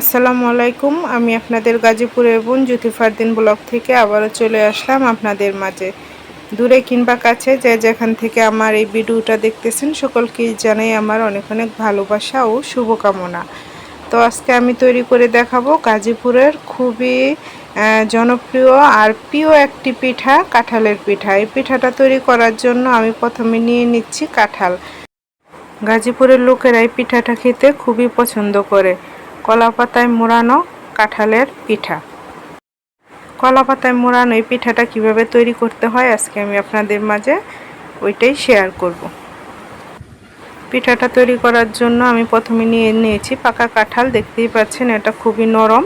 আসসালামু আলাইকুম, আমি আপনাদের গাজীপুরের বোন জ্যোতি ফারদিন ব্লগ থেকে আবারও চলে আসলাম আপনাদের মাঝে। দূরে কিংবা কাছে যে যেখান থেকে আমার এই ভিডিওটা দেখতেছেন, সকলকে জানাই আমার অনেক অনেক ভালোবাসা ও শুভকামনা। তো আজকে আমি তৈরি করে দেখাবো গাজীপুরের খুবই জনপ্রিয় আর প্রিয় একটি পিঠা, কাঁঠালের পিঠা। এই পিঠাটা তৈরি করার জন্য আমি প্রথমে নিয়ে নিচ্ছি কাঁঠাল। গাজীপুরের লোকেরা এই পিঠাটা খেতে খুবই পছন্দ করে। কলা পাতায় মোড়ানো কাঁঠালের পিঠা। কলা পাতায় মোড়ানো এই পিঠাটা কীভাবে তৈরি করতে হয় আজকে আমি আপনাদের মাঝে ওইটাই শেয়ার করব। পিঠাটা তৈরি করার জন্য আমি প্রথমে নিয়ে নিয়েছি পাকা কাঁঠাল, দেখতেই পাচ্ছেন এটা খুবই নরম।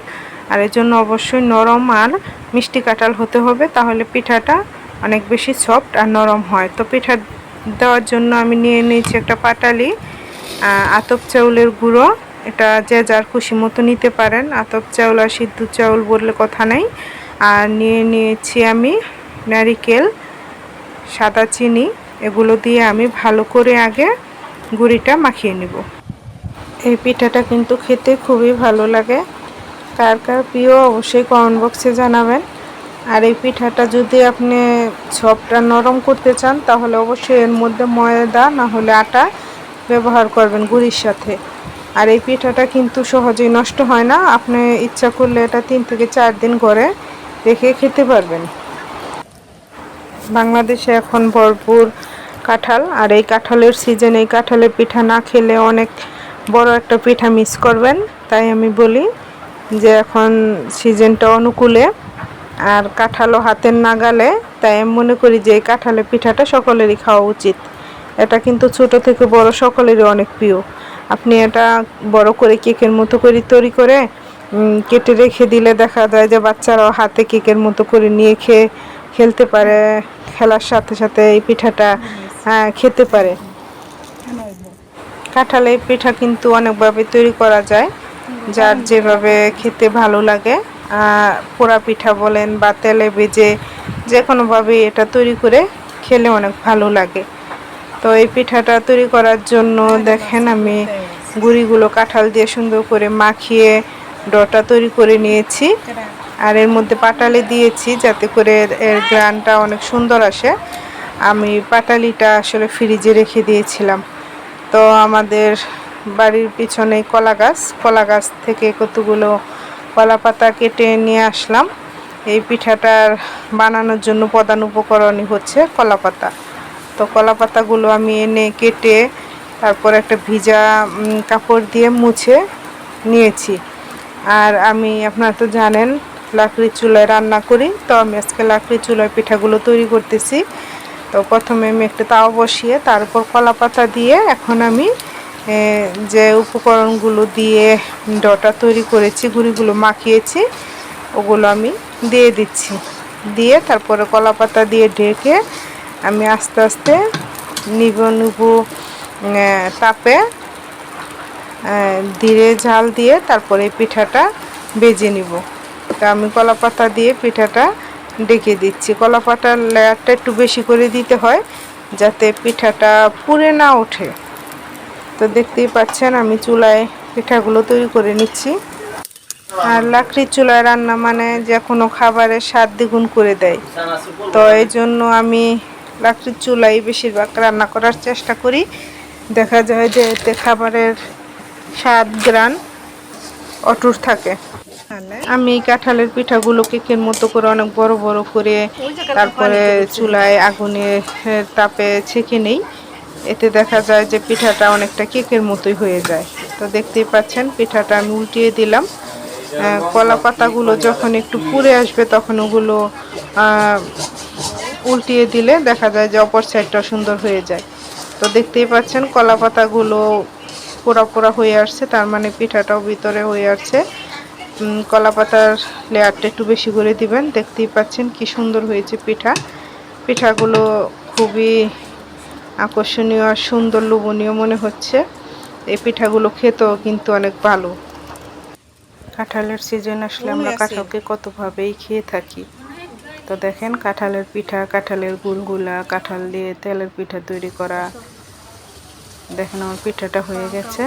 আর এর জন্য অবশ্যই নরম আর মিষ্টি কাঁঠাল হতে হবে, তাহলে পিঠাটা অনেক বেশি সফট আর নরম হয়। তো পিঠা দেওয়ার জন্য আমি নিয়ে নিয়েছি একটা পাটালি আতপ চাউলের গুঁড়ো এটা যে যার খুশি মতো নিতে পারেন। আতপ চাউল আর সিদ্ধ চাউল বললে কথা নেই। আর নিয়ে নিয়েছি আমি নারিকেল, সাদা চিনি। এগুলো দিয়ে আমি ভালো করে আগে গুড়িটা মাখিয়ে নিব। এই পিঠাটা কিন্তু খেতে খুবই ভালো লাগে। কার কার প্রিয় অবশ্যই কমেন্ট বক্সে জানাবেন। আর এই পিঠাটা যদি আপনি সবটা নরম করতে চান, তাহলে অবশ্যই এর মধ্যে ময়দা, না হলে আটা ব্যবহার করবেন গুড়ির সাথে। আর এই পিঠাটা কিন্তু সহজেই নষ্ট হয় না। আপনি ইচ্ছা করলে এটা তিন থেকে চার দিন করে রেখে খেতে পারবেন। বাংলাদেশে এখন ভরপুর কাঁঠাল, আর এই কাঁঠালের সিজন এই কাঁঠালের পিঠা না খেলে অনেক বড় একটা পিঠা মিস করবেন। তাই আমি বলি যে এখন সিজনটা অনুকূলে, আর কাঁঠালও হাতের নাগালে, তাই আমি মনে করি যে এই কাঁঠালের পিঠাটা সকলেরই খাওয়া উচিত। এটা কিন্তু ছোট থেকে বড় সকলেরই অনেক প্রিয়। আপনি এটা বড় করে কেকের মতো করে তৈরি করে কেটে রেখে দিলে দেখা যায় যে বাচ্চারাও হাতে কেকের মতো করে নিয়ে খেয়ে খেলতে পারে, খেলার সাথে সাথে এই পিঠাটা খেতে পারে। কাঁঠাল পিঠা কিন্তু অনেকভাবে তৈরি করা যায়, যার যেভাবে খেতে ভালো লাগে। পোড়া পিঠা বলেন বা তেলে ভেজে যে কোনোভাবে এটা তৈরি করে খেলে অনেক ভালো লাগে। তো এই পিঠাটা তৈরি করার জন্য দেখেন আমি গুড়িগুলো কাঁঠাল দিয়ে সুন্দর করে মাখিয়ে ডটা তৈরি করে নিয়েছি। আর এর মধ্যে পাটালি দিয়েছি যাতে করে এর গ্রানটা অনেক সুন্দর আসে। আমি পাটালিটা আসলে ফ্রিজে রেখে দিয়েছিলাম। তো আমাদের বাড়ির পিছনে কলা গাছ কলা গাছ থেকে কতগুলো কলা পাতা কেটে নিয়ে আসলাম। এই পিঠাটার বানানোর জন্য প্রধান উপকরণই হচ্ছে কলা পাতা। তো কলা পাতাগুলো আমি এনে কেটে তারপর একটা ভিজা কাপড় দিয়ে মুছে নিয়েছি। আর আমি, আপনারা তো জানেন লাকড়ির চুলায় রান্না করি, তো আমি আজকে লাকড়ির চুলায় পিঠাগুলো তৈরি করতেছি। তো প্রথমে আমি একটা তাও বসিয়ে, তারপর কলা পাতা দিয়ে এখন আমি যে উপকরণগুলো দিয়ে ডটা তৈরি করেছি, গুঁড়িগুলো মাখিয়েছি, ওগুলো আমি দিয়ে দিচ্ছি। দিয়ে তারপরে কলা পাতা দিয়ে ঢেকে আমি আস্তে আস্তে নিব নিব তাপে ধীরে ঝাল দিয়ে তারপরে পিঠাটা বেজে নিব। তা আমি কলা পাতা দিয়ে পিঠাটা ডেকে দিচ্ছি। কলা পাতার লেয়ারটা একটু বেশি করে দিতে হয় যাতে পিঠাটা পুড়ে না ওঠে। তো দেখতেই পাচ্ছেন, আমি চুলায় পিঠাগুলো তৈরি করে নিচ্ছি। আর লাকড়ির চুলায় রান্না মানে যে কোনো খাবারের স্বাদ দ্বিগুণ করে দেয়। তো এই জন্য আমি লাকড়ির চুলাই বেশিরভাগ রান্না করার চেষ্টা করি। দেখা যায় যে এতে খাবারের স্বাদ গ্রান অটুট থাকে। আমি কাঁঠালের পিঠাগুলো কেকের মতো করে অনেক বড় বড় করে তারপরে চুলায় আগুনে তাপে ছেঁকে নেই। এতে দেখা যায় যে পিঠাটা অনেকটা কেকের মতোই হয়ে যায়। তো দেখতেই পাচ্ছেন পিঠাটা আমি উল্টিয়ে দিলাম। কলা পাতাগুলো যখন একটু পুড়ে আসবে তখন ওগুলো উল্টিয়ে দিলে দেখা যায় যে অপর সাইডটা সুন্দর হয়ে যায়। তো দেখতেই পাচ্ছেন কলা পাতাগুলো পোড়া পোড়া হয়ে আসছে তার মানে পিঠাটাও ভিতরে হয়ে আসছে। কলা পাতার লেয়ারটা একটু বেশি করে দিবেন দেখতেই পাচ্ছেন কি সুন্দর হয়েছে পিঠা। পিঠাগুলো খুবই আকর্ষণীয় আর সুন্দর লোভনীয় মনে হচ্ছে। এই পিঠাগুলো খেতেও কিন্তু অনেক ভালো। কাঁঠালের সিজন আসলে আমরা কাঁঠালকে কতভাবেই খেয়ে থাকি। তো দেখেন, কাঁঠালের পিঠা, কাঁঠালের গুলগুলা, কাঁঠাল দিয়ে তেলের পিঠা তৈরি করা। দেখেন আমার পিঠাটা হয়ে গেছে,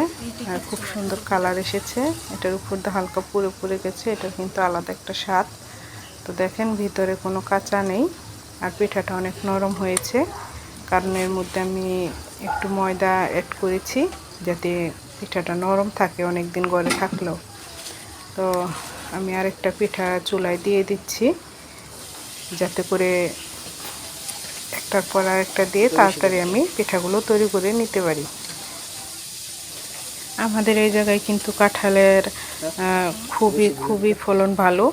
আর খুব সুন্দর কালার এসেছে। এটার উপর দিয়ে হালকা পুড়ে পুরে গেছে এটা কিন্তু আলাদা একটা স্বাদ। তো দেখেন, ভিতরে কোনো কাঁচা নেই, আর পিঠাটা অনেক নরম হয়েছে। কারণ এর মধ্যে আমি একটু ময়দা অ্যাড করেছি, যাতে পিঠাটা নরম থাকে অনেক দিন গড়ে থাকলেও। তো আমি আরেকটা পিঠা চুলায় দিয়ে দিচ্ছি। যাতে করে একটার পর আরেকটা দিয়ে তাড়াতাড়ি আমি পিঠাগুলো তৈরি করে নিতে পারি। আমাদের এই জায়গায় কিন্তু কাঁঠালের খুবই খুবই ফলন ভালো।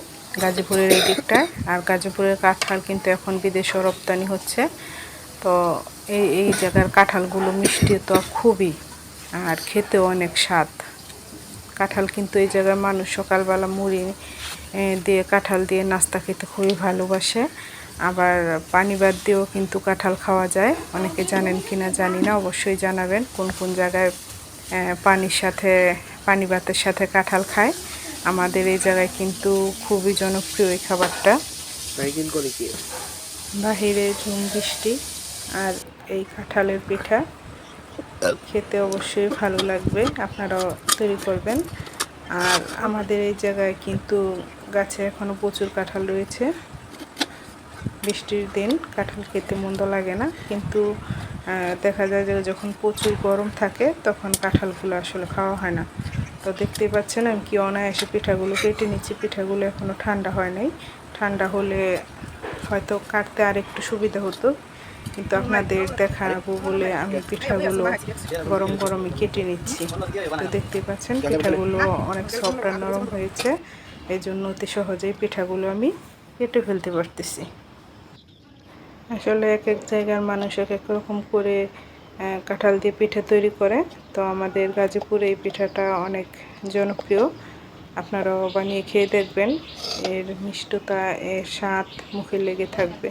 গাজীপুরের এই দিকটায় আর গাজীপুরের কাঁঠাল কিন্তু এখন বিদেশে রপ্তানি হচ্ছে। তো এই এই জায়গার কাঁঠালগুলো মিষ্টি তো খুবই আর খেতেও অনেক স্বাদ। কাঁঠাল কিন্তু এই জায়গার মানুষ সকালবেলা মুড়ি দিয়ে কাঁঠাল দিয়ে নাস্তা খেতে খুবই ভালোবাসে। আবার পানি বাদ দিয়েও কিন্তু কাঁঠাল খাওয়া যায়। অনেকে জানেন কি না জানি না অবশ্যই জানাবেন কোন কোন জায়গায় পানির সাথে পানি ভাতের সাথে কাঁঠাল খায়। আমাদের এই জায়গায় কিন্তু খুবই জনপ্রিয় এই খাবারটা। বাহিরে ঝুম বৃষ্টি আর এই কাঁঠালের পিঠা খেতে অবশ্যই ভালো লাগবে আপনারাও তৈরি করবেন। আর আমাদের এই জায়গায় কিন্তু গাছে এখনও প্রচুর কাঁঠাল রয়েছে। বৃষ্টির দিন কাঁঠাল খেতে মন্দ লাগে না, কিন্তু দেখা যায় যে যখন প্রচুর গরম থাকে তখন কাঁঠালগুলো আসলে খাওয়া হয় না। তো দেখতেই পাচ্ছেন আমি কি অনায়াসে পিঠাগুলো কেটে নিচ্ছি, পিঠাগুলো এখনও ঠান্ডা হয় নাই। ঠান্ডা হলে হয়তো কাটতে আর একটু সুবিধা হতো, কিন্তু আপনাদের দেখাবো বলে আমি পিঠাগুলো গরম গরমে কেটে নিচ্ছি। তো দেখতেই পাচ্ছেন পিঠাগুলো অনেক সফট আর নরম হয়েছে। এই জন্য অতি সহজেই পিঠাগুলো আমি কেটে ফেলতে পারতেছি। আসলে এক এক জায়গার মানুষ এক এক রকম করে কাঁঠাল দিয়ে পিঠা তৈরি করে। তো আমাদের গাজীপুরে এই পিঠাটা অনেক জনপ্রিয়। আপনারাও বানিয়ে খেয়ে দেখবেন। এর মিষ্টতা, এর স্বাদ মুখে লেগে থাকবে।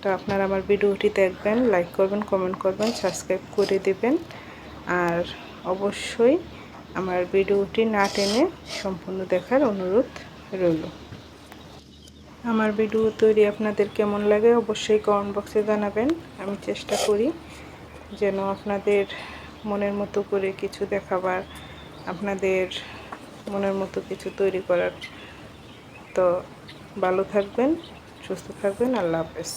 তো আপনারা আমার ভিডিওটি দেখবেন লাইক করবেন কমেন্ট করবেন সাবস্ক্রাইব করে দেবেন। আর অবশ্যই আমার ভিডিওটি না টেনে সম্পূর্ণ দেখার অনুরোধ রইল। আমার ভিডিও তৈরি আপনাদের কেমন লাগে অবশ্যই কমেন্ট বক্সে জানাবেন। আমি চেষ্টা করি যেন আপনাদের মনের মতো করে কিছু দেখাবার, আপনাদের মনের মতো কিছু তৈরি করার। তো ভালো থাকবেন, সুস্থ থাকবেন, আল্লাহ হাফেজ।